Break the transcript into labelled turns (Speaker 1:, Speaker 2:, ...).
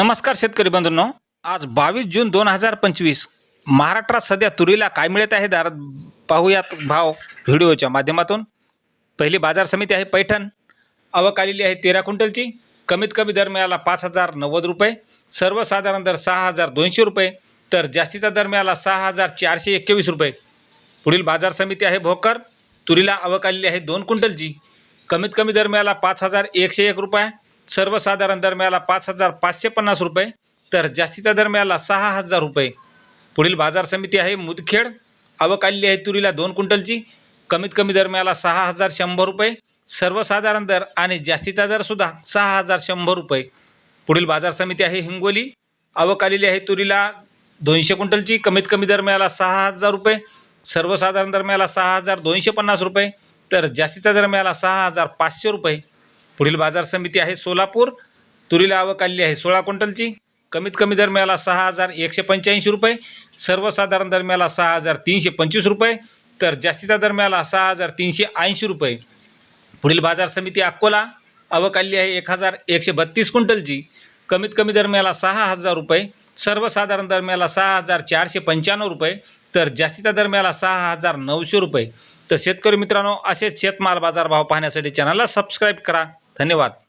Speaker 1: नमस्कार शेतकरी बंधूंनो. आज बावीस जून दोन हजार पंचवीस. महाराष्ट्रात सध्या तुरीला काय मिळत आहे? दारात पाहूयात भाव व्हिडिओच्या माध्यमातून. पहिली बाजार समिती आहे पैठण. आवक आलेली आहे तेरा क्विंटलची. कमीत कमी दर मिळाला पाच हजार नव्वद रुपये. सर्वसाधारण दर सहा हजार दोनशे रुपये. तर जास्तीचा दर मिळाला सहा हजार चारशे एक्केवीस रुपये. पुढील बाजार समिती आहे भोकर. तुरीला आवक आलेली आहे दोन क्विंटलची. कमीत कमी दर मिळाला पाच हजार एकशे एक रुपये. सर्वसाधारण दर मिळाला पाच हजार पाचशे पन्नास रुपये तर जास्तीचा दर मिळाला सहा हजार रुपये. पुढील बाजार समिती आहे मुदखेड. आवक आलेली आहे तुरीला दोन क्विंटलची. कमीत कमी दर मिळाला सहा हजार शंभर रुपये. सर्वसाधारण दर आणि जास्तीचा दरसुद्धा सहा हजार शंभर रुपये. पुढील बाजार समिती आहे हिंगोली. आवक आलेली आहे तुरीला दोनशे क्विंटलची. कमीत कमी दर मिळाला सहा हजार रुपये. सर्वसाधारण दर मिळाला सहा हजार दोनशे पन्नास रुपये. तर जास्तीचा दर मिळाला सहा हजार पाचशे रुपये. पुढील बाजार समिती आहे सोलापूर तुरीला आवक आलेली आहे सोळा क्विंटलची. कमीत कमी दर मिळाला सहा हजार एकशे पंच्याऐंशी रुपये सर्वसाधारण दर मिळाला सहा हजार तीनशे पंचवीस रुपये तर जास्तीचा दर मिळाला सहा हजार तीनशे ऐंशी रुपये. पुढील बाजार समिती अकोला आवक आलेली आहे एक हजार एकशे बत्तीस क्विंटलची. कमीत कमी दर मिळाला सहा हजार रुपये सर्वसाधारण दर मिळाला सहा हजार चारशे पंच्याण्णव रुपये तर जास्तीचा दर मिळाला सहा हजार नऊशे रुपये. तर शेतकरी मित्रांनो असेच शेतमाल बाजार भाव पाहण्यासाठी चॅनलला सबस्क्राईब करा. धन्यवाद.